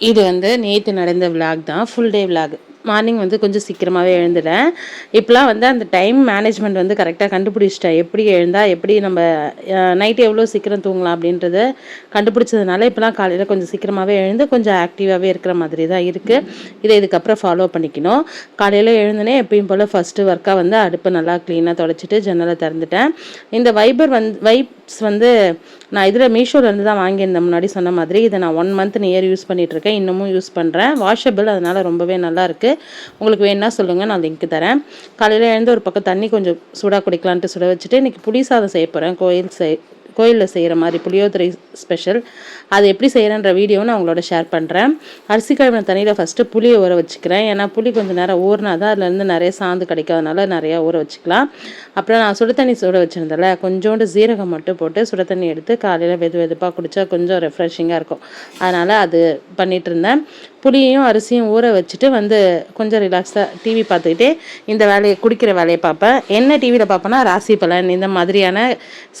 இது வந்து நேற்று நடந்த விலாக் தான் ஃபுல் டே விலாக் மார்னிங் வந்து கொஞ்சம் சீக்கிரமாகவே எழுந்துட்டேன். இப்போலாம் வந்து அந்த டைம் மேனேஜ்மெண்ட் வந்து கரெக்டாக கண்டுபிடிச்சிட்டேன். எப்படி எழுந்தால் எப்படி நம்ம நைட்டு எவ்வளோ சீக்கிரம் தூங்கலாம் அப்படின்றத கண்டுபிடிச்சதுனால இப்போலாம் காலையில் கொஞ்சம் சீக்கிரமாகவே எழுந்து கொஞ்சம் ஆக்டிவாகவே இருக்கிற மாதிரி தான் இருக்குது இதை இதுக்கப்புறம் ஃபாலோ பண்ணிக்கணும். காலையில் எழுந்தனே எப்பயும் போல் ஃபஸ்ட்டு ஒர்க்காக வந்து அடுப்பு நல்லா க்ளீனாக தொடச்சிட்டு ஜன்னலை திறந்துட்டேன். இந்த வைபர் வந்து வைப்ஸ் வந்து நான் இதில் மீஷோலேருந்து தான் வாங்கியிருந்தேன். முன்னாடி சொன்ன மாதிரி இதை நான் ஒன் மந்த் நியர் யூஸ் பண்ணிகிட்ருக்கேன் இன்னமும் யூஸ் பண்ணுறேன் வாஷபிள் அதனால் ரொம்பவே நல்லாயிருக்கு உங்களுக்கு வேணும்னா சொல்லுங்கள் நான் லிங்க் தரேன். காலையில் எழுந்து ஒரு பக்கம் தண்ணி கொஞ்சம் சூடாக குடிக்கலான்ட்டு சுட வச்சுட்டு இன்றைக்கி புளி சாதம் செய்ய போகிறேன் கோயில் செய் கோயிலில் செய்கிற மாதிரி புளியோதரை ஸ்பெஷல் அது எப்படி செய்கிறேன்ற வீடியோ நான் உங்களோட ஷேர் பண்ணுறேன் அரிசி கழுவின தண்ணியில் ஃபஸ்ட்டு புளியை ஊற வச்சுக்கிறேன். ஏன்னா புளி கொஞ்சம் நேரம் ஊறினா தான் அதுலேருந்து நிறைய சாந்து கிடைக்காதனால நிறையா ஊற வச்சுக்கலாம். அப்புறம் நான் சுடு தண்ணி சுட வச்சுருந்தேன்ல கொஞ்சோண்டு ஜீரகம் மட்டும் போட்டு சுட தண்ணி எடுத்து காலையில் வெது வெதுப்பாக குடித்தா கொஞ்சம் ரெஃப்ரெஷிங்காக இருக்கும். அதனால் அது பண்ணிகிட்டு இருந்தேன். புளியையும் அரிசியும் ஊற வச்சுட்டு வந்து கொஞ்சம் ரிலாக்ஸாக டிவி பார்த்துக்கிட்டே இந்த வேலையை குடிக்கிற வேலையை பார்ப்பேன். என்ன டிவியில் பார்ப்பேன்னா ராசி பலன் இந்த மாதிரியான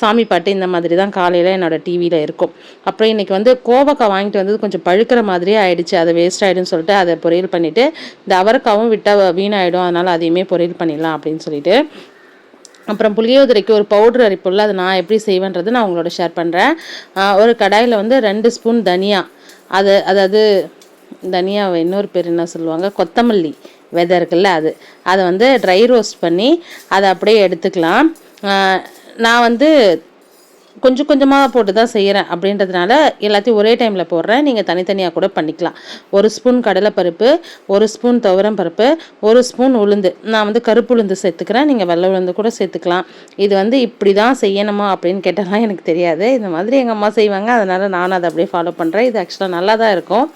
சாமி பாட்டு இந்த மாதிரி தான் காலையில் என்னோடய டிவியில் இருக்கும். அப்புறம் இன்றைக்கி வந்து கோவக்காய் வாங்கிட்டு வந்தது கொஞ்சம் பழுக்கிற மாதிரியே ஆயிடுச்சு. அதை வேஸ்ட் ஆகிடும்னு சொல்லிட்டு அதை பொரியல் பண்ணிவிட்டு இந்த அவரைக்காவும் விட்டால் வீணாயிடும் அதனால் அதையுமே பொரியல் பண்ணிடலாம் அப்படின்னு சொல்லிட்டு. அப்புறம் புளியோதரைக்கு ஒரு பவுடர் அரைப்புள்ள அதை நான் எப்படி செய்வேன்றது நான் உங்களோட ஷேர் பண்ணுறேன் ஒரு கடாயில் வந்து ரெண்டு ஸ்பூன் தனியா அது அதாவது தனியாவை இன்னொரு பேர் என்ன சொல்லுவாங்க? கொத்தமல்லி விதை இருக்குல்ல அது. அதை வந்து ட்ரை ரோஸ்ட் பண்ணி அதை அப்படியே எடுத்துக்கலாம். நான் வந்து கொஞ்சம் கொஞ்சமாக போட்டு தான் செய்கிறேன் அப்படின்றதுனால எல்லாத்தையும் ஒரே டைமில் போடுறேன். நீங்கள் தனித்தனியாக கூட பண்ணிக்கலாம். ஒரு ஸ்பூன் கடலைப்பருப்பு ஒரு ஸ்பூன் துவரம் பருப்பு ஒரு ஸ்பூன் உளுந்து. நான் வந்து கருப்பு உளுந்து சேர்த்துக்கிறேன். நீங்கள் வெள்ளை உளுந்து கூட சேர்த்துக்கலாம். இது வந்து இப்படி தான் செய்யணுமா அப்படின்னு கேட்டாலாம் எனக்கு தெரியாது. இந்த மாதிரி எங்கள் அம்மா செய்வாங்க. அதனால் நானும் அதை அப்படியே ஃபாலோ பண்ணுறேன் இது ஆக்சுவலாக நல்லா தான் இருக்கும்.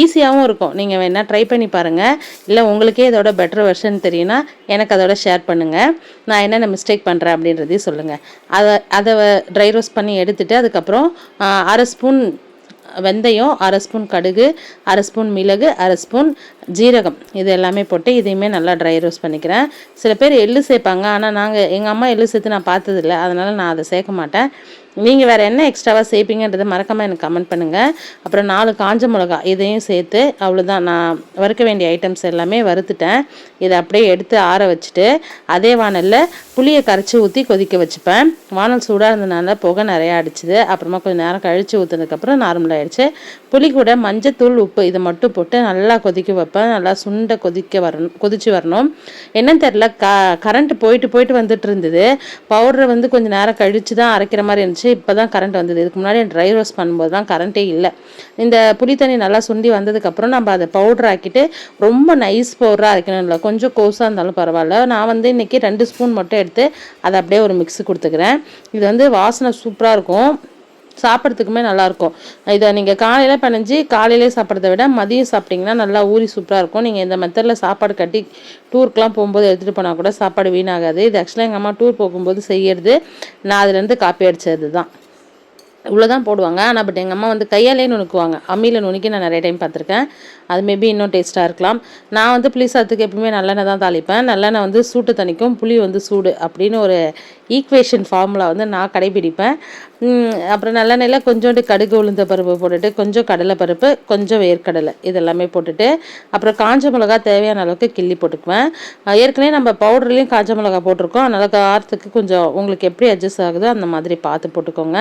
ஈஸியாகவும் இருக்கும். நீங்கள் வேணால் ட்ரை பண்ணி பாருங்கள் இல்லை உங்களுக்கே இதோட பெட்டர் வெர்ஷன் தெரியும்னா எனக்கு அதோட ஷேர் பண்ணுங்கள் நான் என்னென்ன மிஸ்டேக் பண்ணுறேன் அப்படின்றதையும் சொல்லுங்கள் அதை அதை ட்ரை ரோஸ்ட் பண்ணி எடுத்துகிட்டு அதுக்கப்புறம் அரை ஸ்பூன் வெந்தயம் அரை ஸ்பூன் கடுகு அரை ஸ்பூன் மிளகு அரை ஸ்பூன் ஜீரகம். இது எல்லாமே போட்டு இதையுமே நல்லா ட்ரை ரோஸ்ட் பண்ணிக்கிறேன். சில பேர் எள்ளு சேர்ப்பாங்க. ஆனால் நாங்கள் எங்கள் அம்மா எள்ளு சேர்த்து நான் பார்த்ததில்ல. அதனால் நான் அதை சேர்க்க மாட்டேன். நீங்கள் வேறு என்ன எக்ஸ்ட்ராவாக சேர்ப்பீங்கன்றதை மறக்காமல் எனக்கு கமெண்ட் பண்ணுங்கள் அப்புறம் நாலு காஞ்ச மிளகா இதையும் சேர்த்து அவ்வளோதான் நான் வறுக்க வேண்டிய ஐட்டம்ஸ் எல்லாமே வறுத்துட்டேன். இதை அப்படியே எடுத்து ஆற வச்சுட்டு அதே வானலில் புளியை கரைச்சி ஊற்றி கொதிக்க வச்சுப்பேன். வானல் சூடாக இருந்ததுனால புகை நிறையா அடிச்சுது. அப்புறமா கொஞ்சம் நேரம் கழித்து ஊற்றுனதுக்கப்புறம் நார்மலாக ஆகிடுச்சு புளி கூட மஞ்சத்தூள் உப்பு இதை மட்டும் போட்டு நல்லா கொதிக்க வைப்பேன். நல்லா சுண்டை கொதிக்க வரணும் கொதிச்சு வரணும். என்னன்னு தெரில க கரண்ட் போயிட்டு போயிட்டு வந்துட்டு இருந்தது. பவுடரை வந்து கொஞ்சம் நேரம் கழித்து தான் அரைக்கிற மாதிரி இருந்துச்சு. இப்போ தான் கரண்ட் வந்தது. இதுக்கு முன்னாடி ட்ரை ரோஸ் பண்ணும்போது தான் கரண்ட்டே இல்லை. இந்த புளி தண்ணி நல்லா சுண்டி வந்ததுக்கப்புறம் நம்ம அதை பவுடர் ஆக்கிட்டு ரொம்ப நைஸ் பவுடராக அரைக்கணும். இல்லை கொஞ்சம் கோஸாக இருந்தாலும் பரவாயில்ல. நான் வந்து இன்றைக்கி ரெண்டு ஸ்பூன் மட்டும் எடுத்து அதை அப்படியே ஒரு மிக்ஸி கொடுத்துக்கிறேன். இது வந்து வாசனை சூப்பராக இருக்கும். சாப்பிட்றதுக்குமே நல்லாயிருக்கும். இதை நீங்கள் காலையில் பிணைஞ்சி காலையிலே சாப்பிட்றத விட மதியம் சாப்பிட்டிங்கன்னா நல்லா ஊறி சூப்பராக இருக்கும். நீங்கள் இந்த மெத்தடில் சாப்பாடு கட்டி டூருக்கெலாம் போகும்போது எடுத்துகிட்டு போனால் கூட சாப்பாடு வீணாகாது. இது ஆக்சுவலாக எங்கள் அம்மா டூர் போகும்போது செய்கிறது நான் அதுலேருந்து காப்பி அடித்தது தான் இவ்வளோ போடுவாங்க. ஆனால் பட் எங்கள் அம்மா வந்து கையாலே நுணுக்குவாங்க. அம்மியில் நுணுக்கி நான் நிறைய டைம் பார்த்துருக்கேன். அது மேபி இன்னும் டேஸ்ட்டாக இருக்கலாம். நான் வந்து புளி சாதத்துக்கு எப்பவுமே நல்லெண்ணெய் தான் தாளிப்பேன். நல்லெண்ணெய் வந்து சூட்டு தணிக்கும். புளி வந்து சூடு அப்படின்னு ஒரு ஈக்குவேஷன் ஃபார்முலா வந்து நான் கடைபிடிப்பேன். அப்புறம் நல்லெண்ணெயில் கொஞ்சோண்டு கடுகு உளுந்த பருப்பு போட்டுட்டு கொஞ்சம் கடலை பருப்பு கொஞ்சம் வேர்க்கடலை இதெல்லாமே போட்டுட்டு அப்புறம் காஞ்ச மிளகா தேவையான அளவுக்கு கிள்ளி போட்டுக்குவேன். ஏற்கனவே நம்ம பவுடர்லேயும் காஞ்ச மிளகா போட்டிருக்கோம். அதனால் காரத்துக்கு கொஞ்சம் உங்களுக்கு எப்படி அட்ஜஸ்ட் ஆகுதோ அந்த மாதிரி பார்த்து போட்டுக்கோங்க.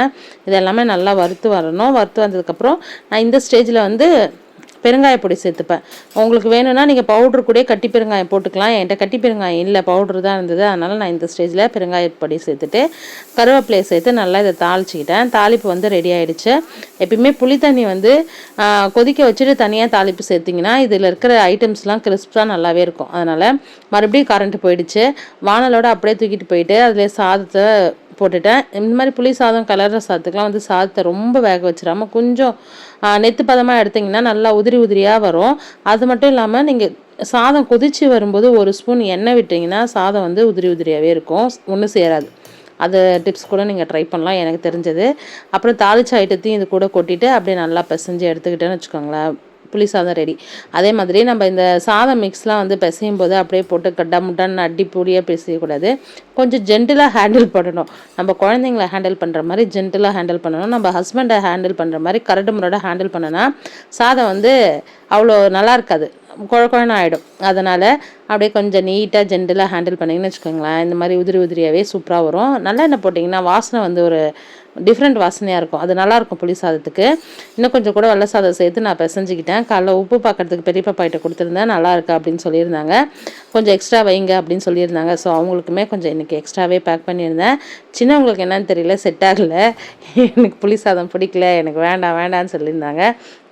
இதெல்லாமே நல்லா வறுத்து வரணும். வறுத்து வந்ததுக்கப்புறம் நான் இந்த ஸ்டேஜில் வந்து பெருங்காய பொடி சேர்த்துப்பேன். உங்களுக்கு வேணும்னா நீங்கள் பவுட்ரு கூட கட்டி பெருங்காயம் போட்டுக்கலாம். என்கிட்ட கட்டி பெருங்காயம் இல்லை. பவுட்ரு தான் இருந்தது. அதனால் நான் இந்த ஸ்டேஜில் பெருங்காய பொடி சேர்த்துட்டு கருவேப்பிலையை சேர்த்து நல்லா இதை தாளிச்சிக்கிட்டேன். தாளிப்பு வந்து ரெடி ஆகிடுச்சு எப்பயுமே புளி தண்ணி வந்து கொதிக்க வச்சுட்டு தனியாக தாளிப்பு சேர்த்திங்கன்னா இதில் இருக்கிற ஐட்டம்ஸ்லாம் கிறிஸ்பாக நல்லாவே இருக்கும். அதனால் மறுபடியும் கரண்ட்டு போயிடுச்சு. வானலோடு அப்படியே தூக்கிட்டு போயிட்டு அதில் சாதத்தை போட்டுட்டேன். இந்த மாதிரி புளி சாதம் கலர்ற சாதத்துக்கெலாம் வந்து சாதத்தை ரொம்ப வேக வச்சிடாமல் கொஞ்சம் நெத்து பதமாக எடுத்திங்கன்னா நல்லா உதிரி உதிரியாக வரும். அது மட்டும் இல்லாமல் நீங்கள் சாதம் கொதித்து வரும்போது ஒரு ஸ்பூன் எண்ணெய் விட்டிங்கன்னா சாதம் வந்து உதிரி உதிரியாகவே இருக்கும். ஒன்றும் சேராது. அது டிப்ஸ் கூட நீங்கள் ட்ரை பண்ணலாம். எனக்கு தெரிஞ்சது. அப்புறம் தாளிச்ச ஐட்டத்தையும் இது கூட கொட்டிட்டு அப்படியே நல்லா பிசைஞ்சு எடுத்துக்கிட்டேன்னு வச்சுக்கோங்களேன். புளி சாதம் ரெடி அதே மாதிரி நம்ம இந்த சாதம் மிக்ஸ்லாம் வந்து பிசையும் போது அப்படியே போட்டு கட்டா முட்டான்னு அடி பொடியாக பிசையக்கூடாது. கொஞ்சம் ஜென்டிலாக ஹேண்டில் பண்ணணும். நம்ம குழந்தைங்கள ஹேண்டில் பண்ணுற மாதிரி ஜென்டிலாக ஹேண்டில் பண்ணணும். நம்ம ஹஸ்பண்டை ஹேண்டில் பண்ணுற மாதிரி கரடு முரடாக ஹேண்டில் பண்ணோன்னா சாதம் வந்து அவ்வளோ நல்லா இருக்காது. குழ குழந்தை ஆகிடும் அதனால் அப்படியே கொஞ்சம் நீட்டாக ஜென்டலாக ஹேண்டில் பண்ணிங்கன்னு வச்சுக்கோங்களேன். இந்த மாதிரி உதிரி உதிரியாகவே சூப்பராக வரும். நல்லா என்ன போட்டிங்கன்னா வாசனை வந்து ஒரு டிஃப்ரெண்ட் வாசனையாக இருக்கும். அது நல்லாயிருக்கும் புளி சாதத்துக்கு. இன்னும் கொஞ்சம் கூட வெள்ளை சாதம் சேர்த்து நான் பிசைஞ்சிக்கிட்டேன். காலைல உப்பு பார்க்கறதுக்கு பெரிய பாப்பாயிட்ட கொடுத்துருந்தேன். நல்லாயிருக்கு அப்படின்னு சொல்லியிருந்தாங்க. கொஞ்சம் எக்ஸ்ட்ரா வைங்க அப்படின்னு சொல்லியிருந்தாங்க. ஸோ அவங்களுக்குமே கொஞ்சம் இன்றைக்கி எக்ஸ்ட்ராவே பேக் பண்ணியிருந்தேன். சின்னவங்களுக்கு என்னன்னு தெரியல செட் ஆகலை. எனக்கு புளி சாதம் பிடிக்கல. எனக்கு வேண்டாம் வேண்டாம்னு சொல்லியிருந்தாங்க.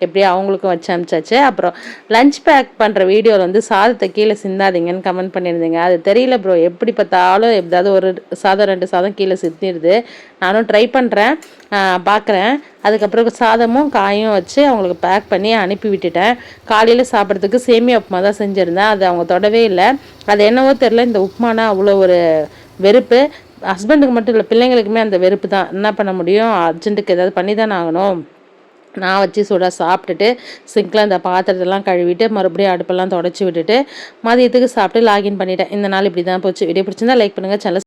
எப்படியோ அவங்களுக்கும் வச்சு அனுப்பிச்சாச்சு. அப்புறம் லஞ்ச் பேக் பண்ணுற வீடியோவில் வந்து சாதத்தை கீழே சிந்தா பண்ணாதீங்கன்னு கமெண்ட் பண்ணியிருந்தீங்க. அது தெரியல ப்ரோ எப்படி பார்த்தாலும் எப்படியாவது ஒரு சாதம் ரெண்டு சாதம் கீழே சித்திடுது. நானும் ட்ரை பண்ணுறேன் பார்க்குறேன். அதுக்கப்புறம் சாதமும் காயும் வச்சு அவங்களுக்கு பேக் பண்ணி அனுப்பி விட்டுட்டேன். காலையில் சாப்பிட்றதுக்கு சேமியா உப்புமா தான் செஞ்சுருந்தேன். அது அவங்க தொடவே இல்லை. அது என்னவோ தெரில இந்த உப்புமானா அவ்வளோ ஒரு வெறுப்பு. ஹஸ்பண்டுக்கு மட்டும் இல்லை பிள்ளைங்களுக்குமே அந்த வெறுப்பு தான். என்ன பண்ண முடியும்? அர்ஜென்ட்டுக்கு ஏதாவது பண்ணி தானே ஆகணும். நான் வச்சு சுட சாப்பிட்டுட்டு சிங்கில் அந்த பாத்திரத்தெல்லாம் கழுவிட்டு மறுபடியும் அடுப்பெல்லாம் தொடச்சி விட்டுட்டு மதியத்துக்கு சாப்பிட்டு லாகின் பண்ணிட்டேன். இந்த நாள் இப்படி தான் போச்சு. வீடியோ பிடிச்சிருந்தா லைக் பண்ணுங்கள் சேனல்